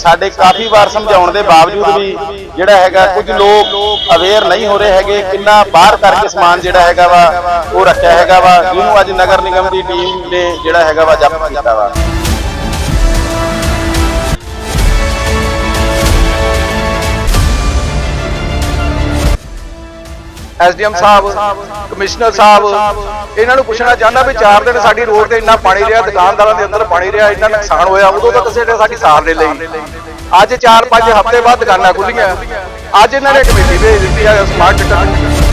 ਸਾਡੇ ਕਾਫੀ ਵਾਰ ਸਮਝਾਉਣ ਦੇ ਬਾਵਜੂਦ ਵੀ ਜਿਹੜਾ ਹੈਗਾ ਕੁਝ ਲੋਕ ਅਵੇਅਰ ਨਹੀਂ ਹੋ ਰਹੇ ਹੈਗੇ, ਕਿੰਨਾ ਬਾਹਰ ਕਰਕੇ ਸਮਾਨ ਜਿਹੜਾ ਹੈਗਾ ਵਾ, ਉਹ ਰੱਖਿਆ ਹੈਗਾ ਵਾ, ਜਿਹਨੂੰ ਅੱਜ ਨਗਰ ਨਿਗਮ ਦੀ ਟੀਮ ਨੇ ਜਿਹੜਾ ਹੈਗਾ ਵਾ ਜ਼ਬਤ ਕੀਤਾ ਵਾ। ਐਸਡੀਐਮ ਸਾਹਿਬ, ਕਮਿਸ਼ਨਰ ਸਾਹਿਬ ਇਹਨਾਂ ਨੂੰ ਪੁੱਛਣਾ ਚਾਹੁੰਦਾ ਵੀ 4 ਦਿਨ ਸਾਡੀ ਰੋਡ ਤੇ ਇੰਨਾ ਪਾਣੀ ਰਿਹਾ, ਦੁਕਾਨਦਾਰਾਂ ਦੇ ਅੰਦਰ ਪਾਣੀ ਰਿਹਾ, ਇੰਨਾ ਨੁਕਸਾਨ ਹੋਇਆ, ਉਦੋਂ ਤਾਂ ਕਿਸੇ ਨੇ ਸਾਡੀ ਸਾਰ ਲੈ ਲਈ। ਅੱਜ 4-5 ਹਫ਼ਤੇ ਬਾਅਦ ਦੁਕਾਨਾਂ ਖੁੱਲੀਆਂ। ਅੱਜ ਇਹਨਾਂ ਨੇ ਕਮੇਟੀ ਭੇਜ ਦਿੱਤੀ ਹੈ ਸਮਾਰਟ ਚੱਕਰ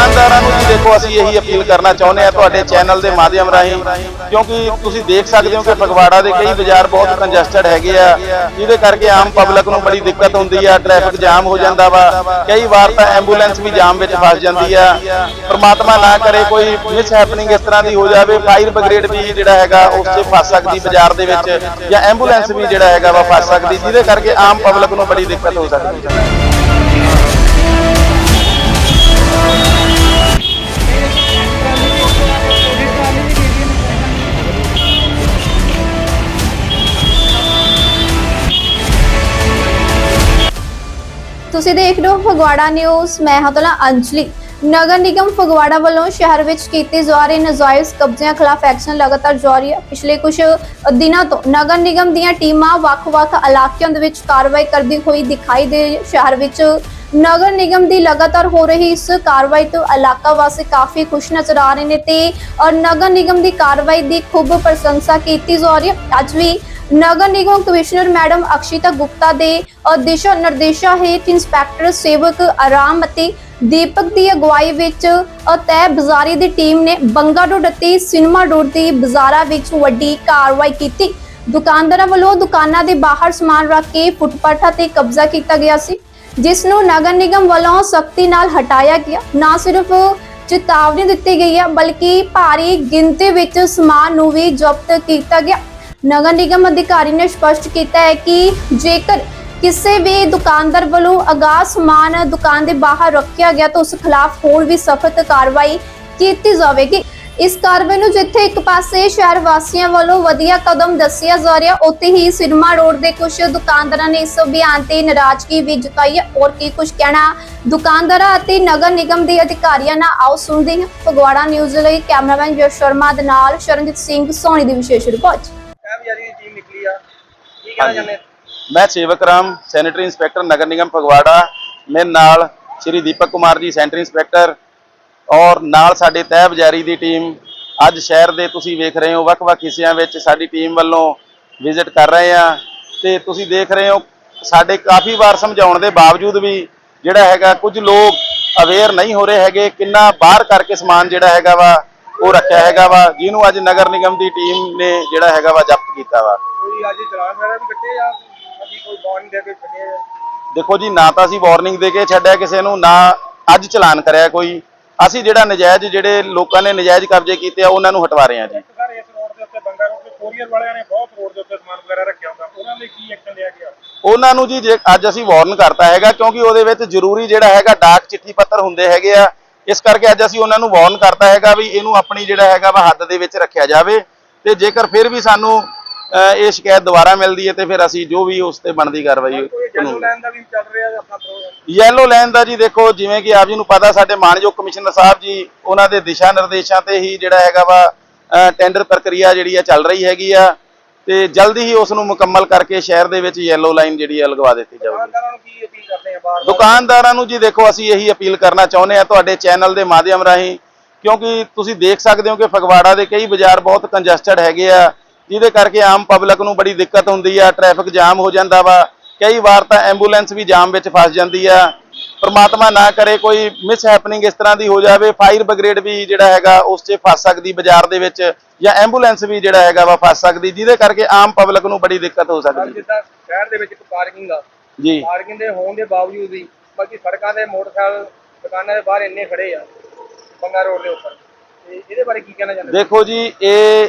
ਦੁਕਾਨਦਾਰਾਂ ਨੂੰ ਵੀ ਦੇਖੋ ਅਸੀਂ ਇਹੀ ਅਪੀਲ ਕਰਨਾ ਚਾਹੁੰਦੇ ਆ ਤੁਹਾਡੇ ਚੈਨਲ ਦੇ ਮਾਧਿਅਮ ਰਾਹੀਂ, ਕਿਉਂਕਿ ਤੁਸੀਂ ਦੇਖ ਸਕਦੇ ਹੋ ਕਿ ਫਗਵਾੜਾ ਦੇ ਕਈ ਬਾਜ਼ਾਰ ਬਹੁਤ ਕੰਜਸਟਡ ਹੈਗੇ ਆ। ਜਿਹਦੇ ਕਰਕੇ ਆਮ ਪਬਲਿਕ ਨੂੰ ਬੜੀ ਦਿੱਕਤ ਹੁੰਦੀ ਆ ਟ੍ਰੈਫਿਕ ਜਾਮ ਹੋ ਜਾਂਦਾ ਵਾ। ਕਈ ਵਾਰ ਤਾਂ ਐਂਬੂਲੈਂਸ ਵੀ ਜਾਮ ਵਿੱਚ ਫਸ ਜਾਂਦੀ ਆ। ਪਰਮਾਤਮਾ ਨਾ ਕਰੇ ਕੋਈ ਮਿਸ ਹੈਪਨਿੰਗ ਇਸ ਤਰ੍ਹਾਂ ਦੀ ਹੋ ਜਾਵੇ ਫਾਇਰ ਬ੍ਰਿਗੇਡ ਵੀ ਜਿਹੜਾ ਹੈਗਾ ਉਸ 'ਚ ਫਸ ਸਕਦੀ ਬਾਜ਼ਾਰ ਦੇ ਵਿੱਚ, ਜਾਂ ਐਂਬੂਲੈਂਸ ਵੀ ਜਿਹੜਾ ਹੈਗਾ ਵਾ ਫਸ ਸਕਦੀ, ਜਿਹਦੇ ਕਰਕੇ ਆਮ ਪਬਲਿਕ ਨੂੰ ਬੜੀ ਦਿੱਕਤ ਹੋ ਸਕਦੀ ਹੈ। ਤੁਸੀਂ ਦੇਖ ਰਹੇ ਹੋ ਫਗਵਾੜਾ ਨਿਊਜ਼। ਮੈਂ ਹਾਂ ਤੁਹਾਡਾ ਅੰਜਲੀ। ਨਗਰ ਨਿਗਮ ਫਗਵਾੜਾ ਵੱਲੋਂ ਸ਼ਹਿਰ ਵਿੱਚ ਕੀਤੇ ਜਾ ਰਹੇ ਨਜਾਇਜ਼ ਕਬਜ਼ਿਆਂ ਖਿਲਾਫ ਐਕਸ਼ਨ ਲਗਾਤਾਰ ਜਾਰੀ ਹੈ। ਪਿਛਲੇ ਕੁਝ ਦਿਨਾਂ ਤੋਂ ਨਗਰ ਨਿਗਮ ਦੀਆਂ ਟੀਮਾਂ ਵੱਖ-ਵੱਖ ਇਲਾਕਿਆਂ ਦੇ ਵਿੱਚ ਕਾਰਵਾਈ ਕਰਦੀ ਹੋਈ ਦਿਖਾਈ ਦੇ ਰਹੀ ਸ਼ਹਿਰ ਵਿੱਚ ਨਗਰ ਨਿਗਮ ਦੀ ਲਗਾਤਾਰ ਹੋ ਰਹੀ ਇਸ ਕਾਰਵਾਈ ਤੋਂ ਇਲਾਕਾ ਵਾਸੀ ਕਾਫੀ ਖੁਸ਼ ਨਜ਼ਰ ਆ ਰਹੇ ਨੇ ਤੇ ਔਰ ਨਗਰ ਨਿਗਮ ਦੀ ਕਾਰਵਾਈ ਦੀ ਖੂਬ ਪ੍ਰਸ਼ੰਸਾ ਕੀਤੀ ਜਾ ਰਹੀ ਹੈ। ਅੱਜ ਵੀ ਨਗਰ ਨਿਗਮ ਕਮਿਸ਼ਨਰ ਮੈਡਮ ਅਕਸ਼ਿਤਾ ਗੁਪਤਾ ਦੇ ਅ, ਦਿਸ਼ਾ ਨਿਰਦੇਸ਼ਾਂ ਹੇਠ ਇੰਸਪੈਕਟਰ ਸੇਵਕ ਆਰਾਮ ਅਤੇ ਦੀਪਕ ਦੀ ਅਗਵਾਈ ਵਿੱਚ ਅ, ਤੈ ਬਜ਼ਾਰੀ ਦੀ ਟੀਮ ਨੇ ਬੰਗਾ ਰੋਡ ਅਤੇ ਸਿਨੇਮਾ ਰੋਡ ਦੀ ਬਾਜ਼ਾਰਾਂ ਵਿੱਚ ਵੱਡੀ ਕਾਰਵਾਈ ਕੀਤੀ। ਦੁਕਾਨਦਾਰਾਂ ਵੱਲੋਂ ਦੁਕਾਨਾਂ ਦੇ ਬਾਹਰ ਸਮਾਨ ਰੱਖ ਕੇ ਫੁੱਟਪਾਥਾਂ ਤੇ ਕਬਜ਼ਾ ਕੀਤਾ ਗਿਆ ਸੀ ਜਿਸ ਨੂੰ ਨਗਰ ਨਿਗਮ ਵੱਲੋਂ ਸਖਤੀ ਨਾਲ ਹਟਾਇਆ ਗਿਆ। ਨਾ ਸਿਰਫ ਚੇਤਾਵਨੀ ਦਿੱਤੀ ਗਈ ਹੈ ਬਲਕਿ ਭਾਰੀ ਗਿਣਤੀ ਵਿੱਚ ਸਮਾਨ ਨੂੰ ਵੀ ਜ਼ਬਤ ਕੀਤਾ ਗਿਆ। ਨਗਰ ਨਿਗਮ ਅਧਿਕਾਰੀ ਨੇ ਸਪਸ਼ਟ ਕੀਤਾ ਹੈ ਕਿ ਜੇਕਰ ਕਿਸੇ ਵੀ ਦੁਕਾਨਦਾਰ ਵੱਲੋਂ ਅਗਾਹ ਸਮਾਨ ਦੁਕਾਨ ਦੇ ਬਾਹਰ ਰੱਖਿਆ ਗਿਆ ਤਾਂ ਉਸ ਖਿਲਾਫ ਹੋਰ ਵੀ ਸਖਤ ਕਾਰਵਾਈ ਕੀਤੀ ਜਾਵੇਗੀ। ਇਸ ਕਾਰਵਾਈ ਨੂੰ ਜਿੱਥੇ ਇੱਕ ਪਾਸੇ ਸ਼ਹਿਰ ਵਾਸੀਆਂ ਵੱਲੋਂ ਵਧੀਆ ਕਦਮ ਦੱਸਿਆ ਜਾ ਰਿਹਾ, ਉੱਥੇ ਹੀ ਸਿਨੇਮਾ ਰੋਡ ਦੇ ਕੁਝ ਦੁਕਾਨਦਾਰਾਂ ਨੇ ਇਸ ਅਭਿਆਨ ਤੇ ਨਾਰਾਜ਼ਗੀ ਵੀ ਜਤਾਈ ਹੈ। ਔਰ ਕੀ ਕੁਝ ਕਹਿਣਾ? ਦੁਕਾਨਦਾਰਾਂ ਅਤੇ ਨਗਰ ਨਿਗਮ ਦੇ ਅਧਿਕਾਰੀਆਂ ਨਾਲ ਆਓ ਸੁਣਦੇ ਹਾਂ। ਫਗਵਾੜਾ ਨਿਊਜ਼ ਲਈ ਕੈਮਰਾਮੈਨ ਜਸ ਸ਼ਰਮਾ ਦੇ ਨਾਲ ਸ਼ਰਨਜੀਤ ਸਿੰਘ ਸੋਨੀ ਦੀ ਵਿਸ਼ੇਸ਼ ਰਿਪੋਰਟ। ਨਿਕਲੀ ਆ? ਕੀ ਕਹਿਣਾ ਚਾਹੁੰਦੇ? ਮੈਂ ਸੇਵਕ ਰਾਮ ਸੈਨੇਟਰੀ ਇੰਸਪੈਕਟਰ ਨਗਰ ਨਿਗਮ ਫਗਵਾੜਾ ਮੇਰੇ ਨਾਲ ਸ਼੍ਰੀ ਦੀਪਕ ਕੁਮਾਰ ਜੀ ਸੈਨੇਟਰੀ ਇੰਸਪੈਕਟਰ ਔਰ ਨਾਲ ਸਾਡੇ ਤਹਿ ਬਜ਼ਾਰੀ ਦੀ ਟੀਮ। ਅੱਜ ਸ਼ਹਿਰ ਦੇ ਤੁਸੀਂ ਵੇਖ ਰਹੇ ਹੋ ਵੱਖ-ਵੱਖ ਹਿੱਸਿਆਂ ਵਿੱਚ ਸਾਡੀ ਟੀਮ ਵੱਲੋਂ ਵਿਜ਼ਿਟ ਕਰ ਰਹੇ ਆ ਤੇ ਤੁਸੀਂ ਦੇਖ ਰਹੇ ਹੋ ਸਾਡੇ ਕਾਫੀ ਵਾਰ ਸਮਝਾਉਣ ਦੇ ਬਾਵਜੂਦ ਵੀ ਜਿਹੜਾ ਹੈਗਾ ਕੁਝ ਲੋਕ ਅਵੇਅਰ ਨਹੀਂ ਹੋ ਰਹੇ ਹੈਗੇ ਕਿੰਨਾ ਬਾਹਰ ਕਰਕੇ ਸਮਾਨ ਜਿਹੜਾ ਹੈਗਾ ਵਾ ਉਹ ਰੱਖਿਆ ਹੈਗਾ ਵਾ ਜਿਹਨੂੰ ਅੱਜ ਨਗਰ ਨਿਗਮ ਦੀ ਟੀਮ ਨੇ ਜਿਹੜਾ ਹੈਗਾ ਵਾ ਜ਼ਬਤ ਕੀਤਾ ਵਾ। ਕੋਈ ਅੱਜ ਚਲਾਨ ਵਗੈਰਾ ਵੀ ਕੱਟੇ ਜਾਂ ਅਭੀ ਕੋਈ ਬੌਨ ਦੇ ਕੇ ਕੱਟੇ ਆ? ਦੇਖੋ ਜੀ ਨਾ ਤਾਂ ਅਸੀਂ ਵਾਰਨਿੰਗ ਦੇ ਕੇ ਛੱਡਿਆ ਕਿਸੇ ਨੂੰ ਨਾ ਅੱਜ ਚਲਾਨ ਕਰਿਆ ਕੋਈ। ਅਸੀਂ ਜਿਹੜਾ ਨਜਾਇਜ਼ ਜਿਹੜੇ ਲੋਕਾਂ ਨੇ ਨਜਾਇਜ਼ ਕਬਜ਼ੇ ਕੀਤੇ ਆ ਉਹਨਾਂ ਨੂੰ ਹਟਵਾ ਰਹੇ ਆ ਜੀ। ਸਰ ਇਸ ਰੋਡ ਦੇ ਉੱਤੇ ਬੰਗਾ ਰੋਡ ਤੇ ਕੋਰੀਅਰ ਵਾਲਿਆਂ ਨੇ ਬਹੁਤ ਰੋਡ ਦੇ ਉੱਤੇ ਸਮਾਨ ਵਗੈਰਾ ਰੱਖਿਆ ਹੁੰਦਾ। ਉਹਨਾਂ ਲਈ ਕੀ ਐਕਸ਼ਨ ਲਿਆ ਗਿਆ? ਉਹਨਾਂ ਨੂੰ ਜੀ ਜੇ ਅੱਜ ਅਸੀਂ ਵਾਰਨ ਕਰਤਾ ਹੈਗਾ ਕਿਉਂਕਿ ਉਹਦੇ ਵਿੱਚ ਜ਼ਰੂਰੀ ਜਿਹੜਾ ਹੈਗਾ ਡਾਕ ਚਿੱਠੀ ਪੱਤਰ ਹੁੰਦੇ ਹੈਗੇ ਆ। ਇਸ ਕਰਕੇ ਅੱਜ ਅਸੀਂ ਉਹਨਾਂ ਨੂੰ ਵਾਰਨ ਕਰਤਾ ਹੈਗਾ ਵੀ ਇਹਨੂੰ ਆਪਣੀ ਜਿਹੜਾ ਹੈਗਾ ਵਾ ਹੱਦ ਦੇ ਵਿੱਚ ਰੱਖਿਆ ਜਾਵੇ ਤੇ ਜੇਕਰ ਫਿਰ ਵੀ ਸਾਨੂੰ ਇਹ ਸ਼ਿਕਾਇਤ ਦੁਬਾਰਾ ਮਿਲਦੀ ਹੈ ਤੇ ਫਿਰ ਅਸੀਂ ਜੋ ਵੀ ਉਸ ਤੇ ਬਣਦੀ ਕਾਰਵਾਈ ਕਾਨੂੰਨ ਲਾਈਨ ਦਾ ਵੀ ਚੱਲ ਰਿਹਾ ਆਪਣਾ ਪ੍ਰੋਗਰਾਮ ਯੈਲੋ ਲਾਈਨ ਦਾ ਜੀ ਦੇਖੋ ਜਿਵੇਂ ਕਿ ਆਪ ਜੀ ਨੂੰ ਪਤਾ ਸਾਡੇ ਮਾਨਯੋਗ ਕਮਿਸ਼ਨਰ ਸਾਹਿਬ ਜੀ ਉਹਨਾਂ ਦੇ ਦਿਸ਼ਾ ਨਿਰਦੇਸ਼ਾਂ ਤੇ ਹੀ ਜਿਹੜਾ ਹੈਗਾ ਵਾ ਟੈਂਡਰ ਪ੍ਰਕਿਰਿਆ ਜਿਹੜੀ ਆ ਚੱਲ ਰਹੀ ਹੈਗੀ ਆ। ਤੇ ਜਲਦੀ ਹੀ ਉਸ ਨੂੰ ਮੁਕੰਮਲ ਕਰਕੇ ਸ਼ਹਿਰ ਦੇ ਵਿੱਚ ਯੈਲੋ ਲਾਈਨ ਜਿਹੜੀ ਆ ਲਗਵਾ ਦਿੱਤੀ ਜਾਊਗੀ। ਦੁਕਾਨਦਾਰਾਂ ਨੂੰ ਕੀ ਅਪੀਲ ਕਰਦੇ ਆ ਬਾਹਰ ਦੁਕਾਨਦਾਰਾਂ ਨੂੰ ਜੀ ਦੇਖੋ ਅਸੀਂ ਇਹੀ ਅਪੀਲ ਕਰਨਾ ਚਾਹੁੰਦੇ ਆ ਤੁਹਾਡੇ ਚੈਨਲ ਦੇ ਮਾਧਿਅਮ ਰਾਹੀਂ ਕਿਉਂਕਿ ਤੁਸੀਂ ਦੇਖ ਸਕਦੇ ਹੋ ਕਿ ਫਗਵਾੜਾ ਦੇ ਕਈ ਬਾਜ਼ਾਰ ਬਹੁਤ ਕੰਜਸਟਡ ਹੈਗੇ ਆ ਜਿਹਦੇ ਕਰਕੇ ਆਮ ਪਬਲਿਕ ਨੂੰ ਬੜੀ ਦਿੱਕਤ ਹੁੰਦੀ ਆ ਟ੍ਰੈਫਿਕ ਜਾਮ ਹੋ ਜਾਂਦਾ ਵਾ ਕਈ ਵਾਰ ਤਾਂ ਐਂਬੂਲੈਂਸ ਵੀ ਜਾਮ ਵਿੱਚ ਫਸ ਜਾਂਦੀ ਆ। ਪ੍ਰਮਾਤਮਾ ਨਾ ਕਰੇ ਕੋਈ ਮਿਸ ਹੈਪਨਿੰਗ ਇਸ ਤਰ੍ਹਾਂ ਦੀ ਹੋ ਜਾਵੇ ਫਾਇਰ ਬ੍ਰਿਗੇਡ ਵੀ ਜਿਹੜਾ ਹੈਗਾ ਉਸ 'ਚ ਫਸ ਸਕਦੀ ਬਾਜ਼ਾਰ ਦੇ ਵਿੱਚ ਜਾਂ ਐਂਬੂਲੈਂਸ ਵੀ ਜਿਹੜਾ ਹੈਗਾ ਵਾ ਫਸ ਸਕਦੀ ਜਿਹਦੇ ਕਰਕੇ ਆਮ ਪਬਲਿਕ ਨੂੰ ਬੜੀ ਦਿੱਕਤ ਹੋ ਸਕਦੀ ਜਿੱਦਾਂ ਸ਼ਹਿਰ ਦੇ ਵਿੱਚ ਇੱਕ ਪਾਰਕਿੰਗ ਆ ਜੀ। ਪਾਰਕਿੰਗ ਦੇ ਹੋਣ ਦੇ ਬਾਵਜੂਦ ਵੀ ਬਾਕੀ ਸੜਕਾਂ ਦੇ ਮੋਟਰਸਾਈਕਲ ਦੁਕਾਨਾਂ ਦੇ ਬਾਹਰ ਇੰਨੇ ਖੜੇ ਆ ਬੰਗਾ ਰੋਡ ਦੇ ਉੱਪਰ। ਤੇ ਇਹਦੇ ਬਾਰੇ ਕੀ ਕਹਿਣਾ ਚਾਹੁੰਦੇ ਦੇਖੋ ਜੀ ਇਹ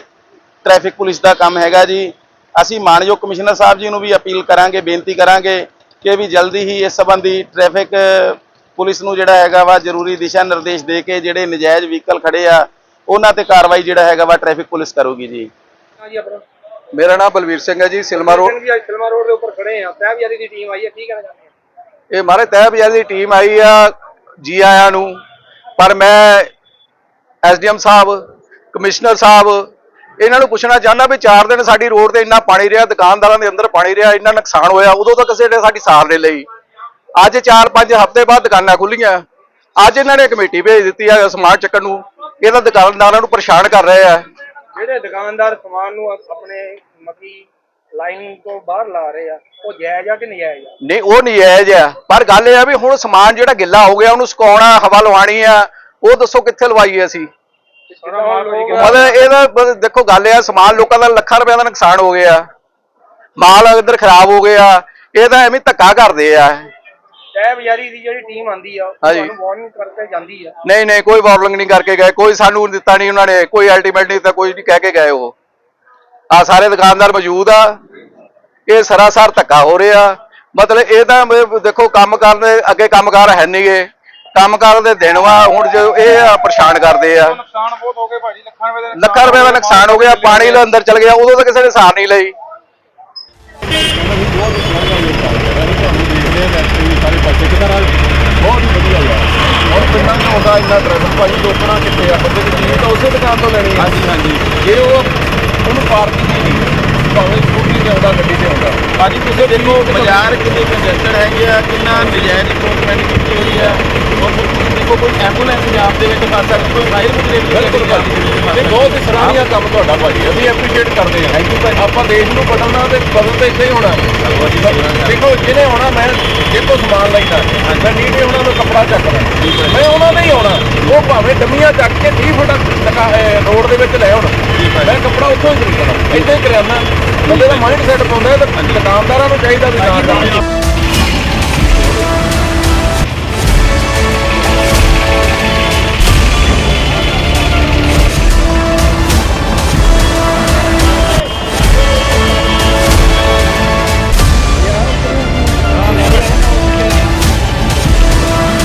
ਟ੍ਰੈਫਿਕ ਪੁਲਿਸ ਦਾ ਕੰਮ ਹੈਗਾ ਜੀ। ਅਸੀਂ ਮਾਨਯੋਗ ਕਮਿਸ਼ਨਰ ਸਾਹਿਬ ਜੀ ਨੂੰ ਵੀ ਅਪੀਲ ਕਰਾਂਗੇ ਬੇਨਤੀ ਕਰਾਂਗੇ ਕਿ ਵੀ ਜਲਦੀ ਹੀ ਇਸ ਸੰਬੰਧੀ ਟ੍ਰੈਫਿਕ ਪੁਲਿਸ ਨੂੰ ਜਿਹੜਾ ਹੈਗਾ ਵਾ ਜ਼ਰੂਰੀ ਦਿਸ਼ਾ ਨਿਰਦੇਸ਼ ਦੇ ਕੇ ਜਿਹੜੇ ਨਜਾਇਜ਼ ਵਹੀਕਲ ਖੜੇ ਆ ਉਹਨਾਂ ਤੇ ਕਾਰਵਾਈ ਜਿਹੜਾ ਹੈਗਾ ਵਾ ਟ੍ਰੈਫਿਕ ਪੁਲਿਸ ਕਰੂਗੀ ਜੀ। ਹਾਂ ਜੀ ਆਪਣਾ। ਮੇਰਾ ਨਾਮ ਬਲਵੀਰ ਸਿੰਘ ਹੈ ਜੀ ਸਿਲਮਾ ਰੋਡ। ਸਿੰਘ ਜੀ ਅੱਜ ਸਿਲਮਾ ਰੋਡ ਦੇ ਉੱਪਰ ਖੜੇ ਆ। ਤਹਿਬਜ਼ਾਰੀ ਦੀ ਟੀਮ ਆਈ ਹੈ ਕੀ ਕਹਿਣਾ ਚਾਹੁੰਦੇ ਆ? ਇਹ ਮਾਰੇ ਤਹਿ ਬਜ਼ਾਰ ਦੀ ਟੀਮ ਆਈ ਆ ਜੀ ਆਇਆਂ ਨੂੰ। ਪਰ ਮੈਂ ਐਸਡੀਐਮ ਸਾਹਿਬ ਕਮਿਸ਼ਨਰ ਸਾਹਿਬ ਇਹਨਾਂ ਨੂੰ ਪੁੱਛਣਾ ਚਾਹੁੰਦਾ ਵੀ 4 ਦਿਨ ਸਾਡੀ ਰੋਡ ਤੇ ਇੰਨਾ ਪਾਣੀ ਰਿਹਾ ਦੁਕਾਨਦਾਰਾਂ ਦੇ ਅੰਦਰ ਪਾਣੀ ਰਿਹਾ ਇੰਨਾ ਨੁਕਸਾਨ ਹੋਇਆ ਉਦੋਂ ਤਾਂ ਕਿਸੇ ਨੇ ਸਾਡੀ ਸਾਰ ਨਹੀਂ ਲਈ। ਅੱਜ 4-5 ਹਫ਼ਤੇ ਬਾਅਦ ਦੁਕਾਨਾਂ ਖੁੱਲੀਆਂ। ਅੱਜ ਇਹਨਾਂ ਨੇ ਕਮੇਟੀ ਭੇਜ ਦਿੱਤੀ ਆ ਸਮਾਨ ਚੱਕਣ ਨੂੰ। ਇਹ ਤਾਂ ਦੁਕਾਨਦਾਰਾਂ ਨੂੰ ਪਰੇਸ਼ਾਨ ਕਰ ਰਹੇ ਆ। ਜਿਹੜੇ ਦੁਕਾਨਦਾਰ ਸਮਾਨ ਨੂੰ ਆਪਣੇ ਮਕੀ ਲਾਈਨ ਤੋਂ ਬਾਹਰ ਲਾ ਰਹੇ ਆ ਉਹ ਜਾਇਜ਼ ਆ ਕਿ ਨਜਾਇਜ਼ ਆ? ਨਹੀਂ ਉਹ ਨਹੀਂ ਹੈ ਜਿਆ ਪਰ ਗੱਲ ਇਹ ਆ ਵੀ ਹੁਣ ਸਮਾਨ ਜਿਹੜਾ ਗਿੱਲਾ ਹੋ ਗਿਆ ਉਹਨੂੰ ਸੁਕਾਉਣਾ ਹਵਾ ਲਵਾਣੀ ਆ ਉਹ ਦੱਸੋ ਕਿੱਥੇ ਲਵਾਈਏ ਅਸੀਂ? ਮਤਲਬ ਇਹਦਾ ਬ- ਦੇਖੋ ਗੱਲ ਇਹ ਆ ਸਮਾਨ ਲੋਕਾਂ ਦਾ ਲੱਖਾਂ ਰੁਪਏ ਦਾ ਨੁਕਸਾਨ ਹੋ ਗਿਆ। ਮਾਲ ਅੰਦਰ ਖਰਾਬ ਹੋ ਗਿਆ। ਇਹ ਤਾਂ ਐਵੇਂ ਧੱਕਾ ਕਰਦੇ ਆ। ਤਹਿਬਜ਼ਾਰੀ ਦੀ ਜਿਹੜੀ ਟੀਮ ਆਂਦੀ ਆ ਉਹ ਹਾਂਜੀ। ਤੁਹਾਨੂੰ ਵਾਰਨਿੰਗ ਕਰਕੇ ਜਾਂਦੀ ਆ। ਨਹੀਂ ਨਹੀਂ ਕੋਈ ਵਾਰਨਿੰਗ ਨਹੀਂ ਕਰਕੇ ਗਏ। ਕੋਈ ਸਾਨੂੰ ਦਿੱਤਾ ਨਹੀਂ ਉਹਨਾਂ ਨੇ। ਕੋਈ ਅਲਟੀਮੇਟ ਨਹੀਂ ਦਿੱਤਾ ਕੋਈ ਨਹੀਂ ਕਹਿ ਕੇ ਗਏ ਉਹ। ਆ ਸਾਰੇ ਦੁਕਾਨਦਾਰ ਮੌਜੂਦ ਆ। ਇਹ ਸਰਾਸਰ ਧੱਕਾ ਹੋ ਰਿਹਾ। ਮਤਲਬ ਇਹ ਤਾਂ ਦੇਖੋ ਕੰਮ ਕਰਨ ਦੇ ਅੱਗੇ ਕੰਮਕਾਰ ਹੈ ਨਹੀਂਗੇ ਕੰਮਕਾਰ ਦੇ ਦਿਨ ਵਾ ਹੁਣ ਜੋ ਇਹ ਪਰੇਸ਼ਾਨ ਕਰਦੇ ਆ। ਨੁਕਸਾਨ ਬਹੁਤ ਹੋ ਗਏ ਭਾਜੀ ਲੱਖਾਂ ਰੁਪਏ ਦੇ ਲੱਖਾਂ ਰੁਪਏ ਦਾ ਨੁਕਸਾਨ ਹੋ ਗਿਆ ਪਾਣੀ ਦਾ ਅੰਦਰ ਚਲ ਗਿਆ ਉਦੋਂ ਤਾਂ ਕਿਸੇ ਨੇ ਸਾਰ ਨਹੀਂ ਲਈ। ਬਹੁਤ ਵਧੀਆ ਯਾਰ ਔਰ ਪਿੰਡਾਂ ਨੂੰ ਆਉਂਦਾ ਇੰਨਾ ਟ੍ਰੈਫਿਕ ਭਾਜੀ ਲੋਕਾਂ ਕਿੱਥੇ ਆ ਬੰਦੇ ਦੀ ਚੀਜ਼ ਤਾਂ ਉਸੇ ਦੁਕਾਨ ਤੋਂ ਲੈਣੀ ਹੈ ਹਾਂਜੀ ਹਾਂਜੀ। ਜੇ ਉਹ ਉਹਨੂੰ ਪਾਰਕਿੰਗ ਹੀ ਨਹੀਂ ਭਾਵੇਂ ਸਕੂਟੀ ਤੇ ਆਉਂਦਾ ਗੱਡੀ ਤੇ ਆਉਂਦਾ। ਭਾਜੀ ਤੁਸੀਂ ਦੇਖੋ ਬਾਜ਼ਾਰ ਕਿੰਨੇ ਕੰਜਸਟਡ ਹੈਗੇ ਆ ਕਿੰਨਾ ਨਜਾਇਜ਼ ਇਨਕਰੋਚਮੈਂਟ ਕੀਤੀ ਹੋਈ ਆ ਔਰ ਤੁਸੀਂ ਦੇਖੋ ਕੋਈ ਐਂਬੂਲੈਂਸ ਪੰਜਾਬ ਦੇ ਵਿੱਚ ਫਸ ਸਕਦੀ ਕੋਈ ਫਾਇਰ ਬ੍ਰਿਗੇਡ ਬਿਲਕੁਲ ਭਾਜੀ। ਇਹ ਬਹੁਤ ਹੀ ਸਰਾਹਨੀय ਕੰਮ ਤੁਹਾਡਾ ਭਾਜੀ। ਅਸੀਂ ਐਪਰੀਸ਼ੀਏਟ ਕਰਦੇ ਹਾਂ। ਆਪਾਂ ਦੇਸ਼ ਨੂੰ ਬਦਲਣਾ ਤੇ ਬਦਲ ਤਾਂ ਇੱਥੇ ਹੀ ਹੋਣਾ। ਦੇਖੋ ਜਿਹਨੇ ਆਉਣਾ ਮੈਂ ਜਿੱਥੋਂ ਸਮਾਨ ਲੈਣਾ ਮੈਂ ਨੀਟੇ ਉਹਨਾਂ ਨੂੰ ਕੱਪੜਾ ਚੱਕਦਾ। ਮੈਂ ਉਹਨਾਂ ਦੇ ਹੀ ਆਉਣਾ। ਉਹ ਭਾਵੇਂ ਡੰਮੀਆਂ ਚੱਕ ਕੇ 30 ਫੁੱਟ ਰੋਡ ਦੇ ਵਿੱਚ ਲੈ ਆਉਣ। ਮੈਂ ਕੱਪੜਾ ਉੱਥੋਂ ਹੀ ਖਰੀਦਣਾ। ਇੱਥੇ ਹੀ ਕਰਿਆਨਾ। ਬੰਦੇ ਦਾ ਮਾਈਂਡ ਸੈਟ ਪਾਉਂਦਾ ਤੇ ਦੁਕਾਨਦਾਰਾਂ ਨੂੰ ਚਾਹੀਦਾ ਵੀ ਨਾ ਕਰਨ